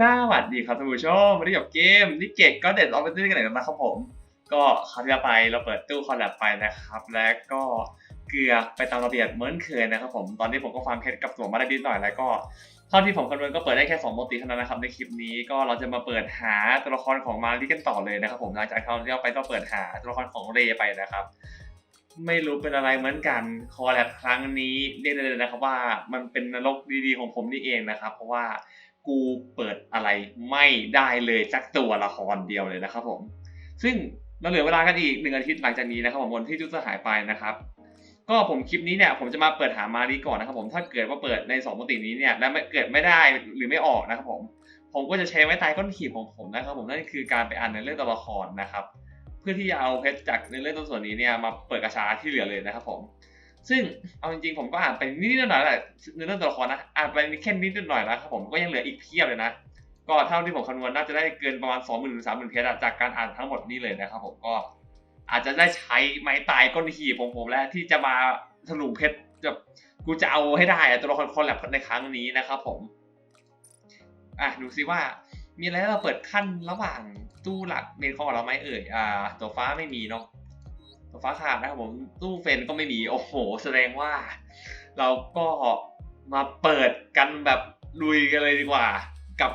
สวัสดีครับท่านผู้ชมวันนี้กับเกมนิเกตก็เด็ดออฟฟิศกันหนกันนะครับผม ก็คราวที่แล้วไปเราเปิดตู้คอลแลบไปนะครับ และก็เกลือไปตามระเบียบเหมือนเคยนะครับผมตอนนี้ผมก็ฟาร์มเพชรกับตัวมาได้นิดหน่อยแล้วก็เท่าที่ผมคำนวณก็เปิดได้แค่2โมติเท่านั้นนะครับในคลิปนี้ก็เราจะมาเปิดหาตัวละครของมาริกันต่อเลยนะครับผมหลังจากคราวที่แล้วไปก็เปิดหาตัวละครของเรย์ไปนะครับไม่รู้เป็นอะไรเหมือนกันคอแลบครั้งนี้เรียกได้เลยนะครับว่ามันเป็นนรกดีๆของผมนี่เองนะครับ เพราะว่า กูเปิดอะไรไม่ได้เลยสักตัวละครเดียวเลยนะครับผม ซึ่งเราเหลือเวลากันอีกหนึ่งอาทิตย์หลังจากนี้นะครับผมวันที่จุดจะหายไปนะครับก็ผมคลิปนี้เนี่ยผมจะมาเปิดหามารีก่อนนะครับผมถ้าเกิดว่าเปิดใน2ปกตินี้เนี่ยแล้วเกิดไม่ได้หรือไม่ออกนะครับผม ผมก็จะใช้ไม้ตายก้อนขีดของผมนะครับผมนั่นคือการไปอ่านในเรื่องตัวละครนะครับ เพื่อที่จะเอาเพชรจากในเรื่องต้นส่วนนี้เนี่ยมาเปิดกระชาที่เหลือเลยนะครับผม ซึ่งเอาจริงๆผมก็อ่านไปนิดๆหน่อยๆแหละในเรื่องตัวละครนะอ่านไปแค่นิดๆหน่อยๆนะครับผมก็ยังเหลืออีกเพียบเลยนะก็เท่าที่ผมคำนวณน่าจะได้เกินประมาณ2 0 0 0 0ถึง30,000เพชรอะจากการอ่านทั้งหมดนี้เลยนะครับผมก็อาจจะได้ใช้ไม้ตายก้อนขีดของผมแล้วที่จะมาถลุงเพชรแบบกูจะเอาให้ได้อะตัวละครคอลแลบในครั้งนี้นะครับผมอะดูซิว่ามีอะไรเราเปิดขั้นระหว่างตู้หลักเมนคอร์เราไหมเอ่ยอ่า ตัวฟ้าไม่มีเนาะ ฟ้าขาดนะครับผมตู้เฟนก็ไม่มีโอ้โห แสดงว่า เราก็มาเปิดกันแบบลุยกันเลยดีกว่า กับ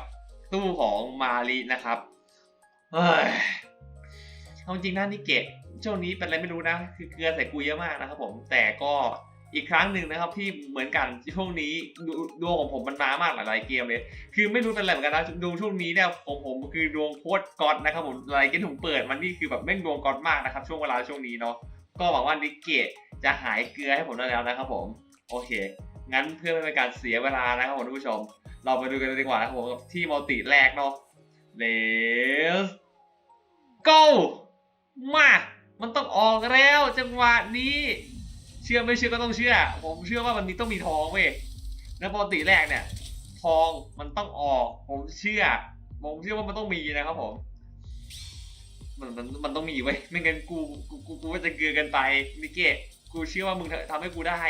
ตู้ของมารีนะครับเฮ้ยเอาจริงนะนิเกะช่วงนี้เป็นอะไรไม่รู้นะ คือเกลือใส่กูเยอะมากนะครับผมแต่ก็ อีกครั้งหนึ่งนะครับที่เหมือนกันช่วงนี้ดวงของผมมันมามากหลายเกมเลย คือไม่รู้เป็นอะไรเหมือนกันนะดวงช่วงนี้เนี่ยของผมคือดวงโคตรก๊อตนะครับผมหลายเกมผมเปิดมันนี่คือแบบแม่งดวงก๊อตมากนะครับช่วงเวลาช่วงนี้เนาะก็หวังว่านิเกะจะหายเกลือให้ผมได้แล้วนะครับผมโอเค งั้นเพื่อไม่เป็นการเสียเวลานะครับผมท่านผู้ชม เราไปดูกันเลยดีกว่านะครับผมที่มัลติแรกเนาะ Let's go มา มันต้องออกแล้วจังหวะนี้ ชื่อไม่เชื่อก็ต้องเชื่อ ผมเชื่อว่ามันมีต้องมีทองเว้ยแล้วปกติแรกเนี่ย ทองมันต้องออก ผมเชื่อ ผมเชื่อว่ามันต้องมีนะครับผม มันมันมันต้องมีเว้ไม่งั้นกูกูกูกูจะเกลือกันไปมิเกะกูเชื่อว่ามึงทำให้กูได้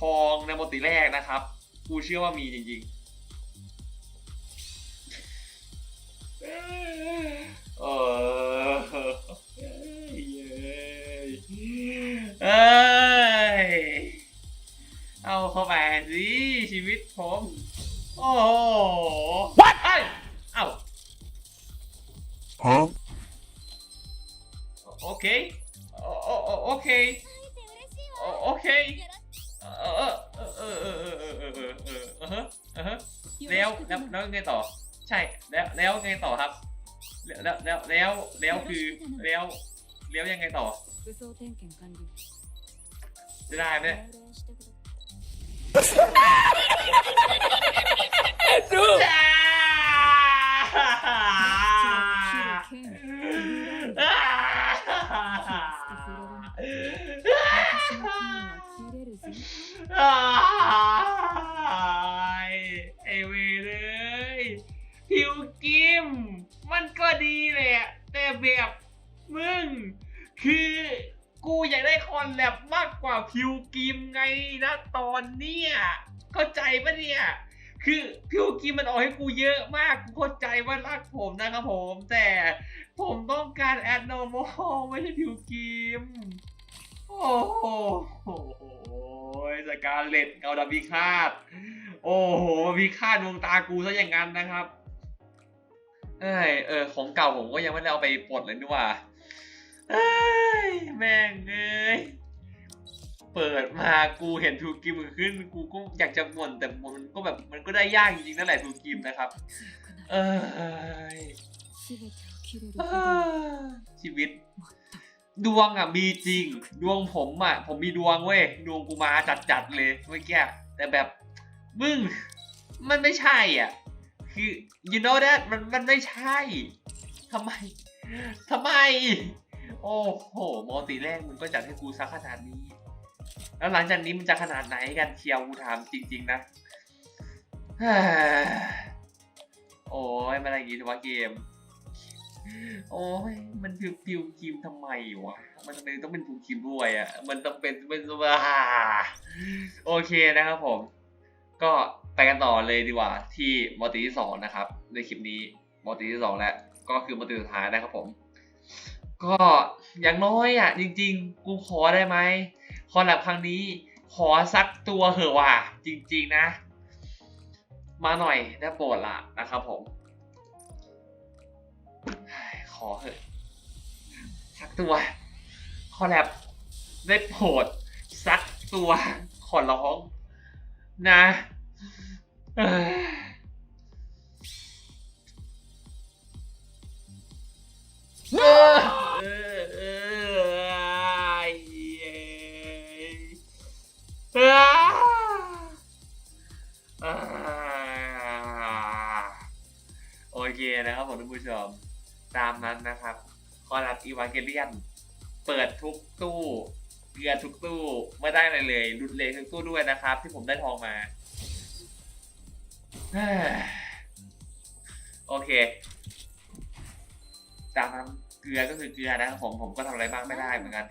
ทองในปกติแรกนะครับ กูเชื่อว่ามีจริงๆเออ สิชีวิตผมโอ้โหวัดไปเอ้า Huh? โอเคโอโอโอเคโอเคเออเออเออเออเออเออเออเออเออเออเออแล้วแล้วแล้วไงต่อ ใช่แล้วแล้วไงต่อครับ แล้วแล้วแล้วแล้วคือแล้วแล้วยังไงต่อจะได้ไหม ดูไอเวเลยผิวกิม มันก็ดีแหละ แต่แบบมึง คือกูอยากได้คอนแลบ กว่าพิวกิมไงนะตอนเนี้ยเข้าใจปะเนี่ย คือพิวกิมมันออกให้กูเยอะมากกูเข้าใจว่ารักผมนะครับผม แต่ผมต้องการแอดโนโมไม่ใช่พิวกิมโอ้โหสการเล็ตเกาดำพิฆาต โอ้โหพิฆาตดวงตากูซะอย่างนั้นนะครับ เอ้ยเออ ของเก่าผมก็ยังไม่ได้เอาไปปลดเลยนี่ว่าเอ้ย แม่งเอ้ย เปิดมากูเห็นทูกิมขึ้น กูก็อยากจะบ่นแต่มันก็แบบมันก็ได้ยากจริงๆนั่นแหละทูกิมนะครับ เออชีวิต ดวงอะมีจริง ดวงผมอะ ผมมีดวงเว้ยดวงกูมาจัดๆเลยเมื่อกี้แต่แบบมึงมันไม่ใช่อะ คือ you know that มันมันไม่ใช่ทำไมทำไม โอ้โหมอตีแรกมึงก็จัดให้กูซักขนาดนี้ แล้วหลังจากนี้มันจะขนาดไหนกันเชียวกูถามจริง ๆ นะ โอ้ยมันอะไรอย่างงี้วะเกม โอ้ยมันพิวพิวครีมทำไมวะ มันทำไมต้องเป็นพิวครีมด้วยอะ มันต้องเป็นเป็นว่าโอเคนะครับผม ก็ไปกันต่อเลยดีกว่าที่มอติที่สองนะครับ ในคลิปนี้มอติที่สองแล้วก็คือมอติสุดท้ายนะครับผม ก็อย่างน้อยอะ จริง ๆ กูขอได้ไหม คอลแลบครั้งนี้ขอสักตัวเหอะว่ะจริง ๆนะ มาหน่อยได้โปรดละนะครับผม ขอเหอะสักตัวคอลแลบได้โปรดสักตัวขอร้องนะ เคนะครับผมท่านผู้ชม ตามนั้นนะครับคอรับอีวานเกเลียน เปิดทุกตู้เกลือทุกตู้ไม่ได้อะไรเลยรุดเลยทุกตู้ด้วยนะครับ ที่ผมได้ทองมา โอเค ตามนั้นเกลือก็คือเกลือนะครับผมผมก็ทำอะไรบ้างไม่ได้เหมือนกัน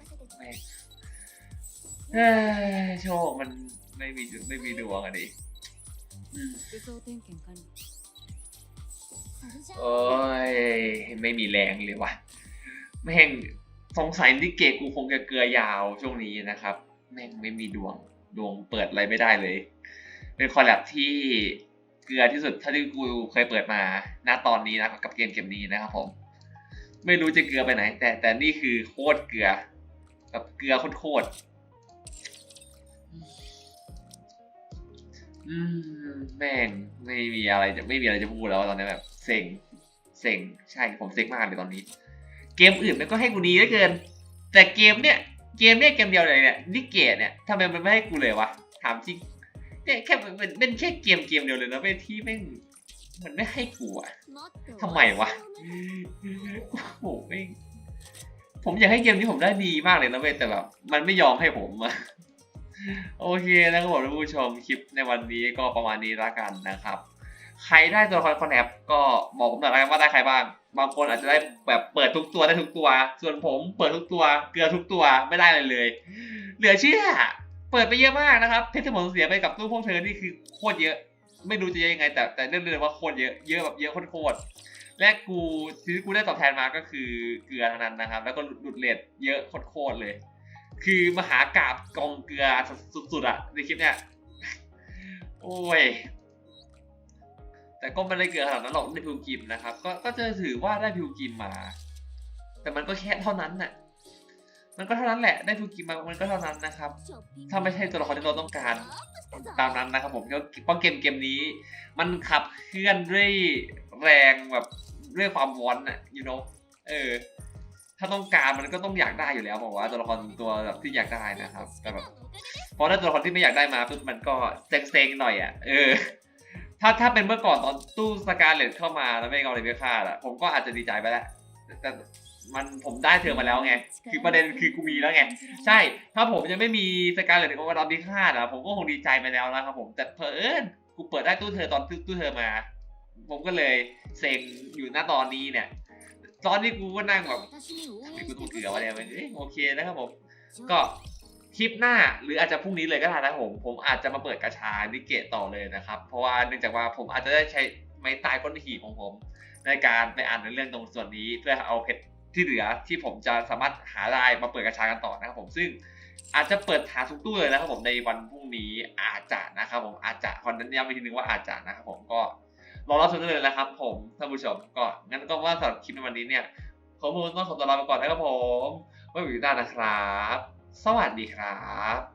โชคมันไม่มีไม่มีดวงอะดิ โอ้ยไม่มีแรงเลยว่ะแม่งสงสัยนิเกกูคงจะเกลือยาวช่วงนี้นะครับ แม่งไม่มีดวงดวงเปิดอะไรไม่ได้เลย เป็นคอลแลบที่เกลือที่สุดเท่าที่กูเคยเปิดมาณตอนนี้นะกับเกมเกมนี้นะครับผม ไม่รู้จะเกลือไปไหน แต่แต่นี่คือโคตรเกลือแบบเกลือโคตร อืมแม่งไม่มีอะไรจะไม่มีอะไรจะพูดแล้วตอนนี้แบบเซ็งเซ็งใช่ผมเซ็งมากเลยตอนนี้ เกมอื่นมันก็ให้กูดีเหลือเกิน แต่เกมเนี้ยเกมเนี้ยเกมเดียวเลยเนี่ยนิเกตเนี่ยทำไมมันไม่ให้กูเลยวะถามจริงเนี่ยแค่มันมันเป็นแค่เกมเกมเดียวเลยนะเว้ยที่แม่งมันไม่ให้กูอะทำไมวะโอ้โหแม่งผมอยากให้เกมนี้ผมได้ดีมากเลยนะเว้ยแต่แบบมันไม่ยอมให้ผมอะ โอเคนะครับผมท่านผู้ชมคลิปในวันนี้ก็ประมาณนี้ละกันนะครับ ใครได้ตัวละครคอนแทบก็บอกผมหน่อยละกันว่าได้ใครบ้าง บางคนอาจจะได้แบบเปิดทุกตัวได้ทุกตัว ส่วนผมเปิดทุกตัวเกลือทุกตัวไม่ได้เลยเลย เหลือเชื่อ เปิดไปเยอะมากนะครับเพชรที่ผมเสียไปกับตู้พวกเธอนี่คือโคตรเยอะ ไม่รู้จะเยอะยังไง แต่แต่เรื่องเลยว่าโคตรเยอะเยอะแบบเยอะโคตรๆและกูที่กูได้ตอบแทนมาก็คือเกลือทั้งนั้นนะครับ แล้วก็หลุดเลทเยอะโคตรเลย คือมหากราบกองเกลือสุดๆอะในคลิปเนี้ยโอ้ย แต่ก็ไม่ได้เกลือขนาดนั้นหรอกได้พิวกิมนะครับ ก็ก็จะถือว่าได้พิวกิมมา แต่มันก็แค่เท่านั้นน่ะมันก็เท่านั้นแหละได้พิวกิมมามันก็เท่านั้นนะครับ ถ้าไม่ใช่ตัวละครที่เราต้องการตามนั้นนะครับผมเพราะเกมเกมนี้ มันขับเคลื่อนด้วยแรงแบบด้วยความวอนอะ you know เออ ถ้าต้องการมันก็ต้องอยากได้อยู่แล้วบอกว่าตัวละครตัวแบบที่อยากได้นะครับ แต่แบบเพอได้ตัวละครที่ไม่อยากได้มาปุ๊บมันก็เซ็งๆหน่อยอะเออถ้าถ้าเป็นเมื่อก่อนตอนตู้สการเลตเข้ามาแล้วไม่เอาเลยไม่ค่าอะผมก็อาจจะดีใจไปแล้วแต่มันผมได้เธอมาแล้วไง คือประเด็นคือกูมีแล้วไง ใช่ ถ้าผมยังไม่มีสการเลตโอเวอร์ดอมที่ค่าดอะผมก็คงดีใจไปแล้วนะครับผมแต่เพอเอิญกูเปิดได้ตู้เธอตอนตู้เธอมา ผมก็เลยเซ็งอยู่หน้าตอนนี้เนี่ย ตอนนี้กูก็นั่งแบบทำไมกูต้องเกลือวะเนี่ยมันโอเคนะครับผม ก็คลิปหน้าหรืออาจจะพรุ่งนี้เลยก็ได้นะผมผมอาจจะมาเปิดกระชานิเกตต่อเลยนะครับ เพราะว่าเนื่องจากว่าผมอาจจะได้ใช้ไม้ตายก้นหีของผม ในการไปอ่านในเรื่องตรงส่วนนี้ เพื่อเอาเพชรที่เหลือที่ผมจะสามารถหาได้มาเปิดกระชากันต่อนะครับผมซึ่งอาจจะเปิดหาทุกตู้เลยนะครับผมในวันพรุ่งนี้อาจจะนะครับผมอาจจะคนนั้นย้ำอีกทีนึงว่าอาจจะนะครับผมก็ รอรับชมได้เลยนะครับ ผมท่านผู้ชมก็งั้นก็ว่าสำหรับคลิปในวันนี้เนี่ยผมคงต้องขอตัวลาไปก่อนนะครับผมไว้พบกันอีกด้านนะครับ สวัสดีครับ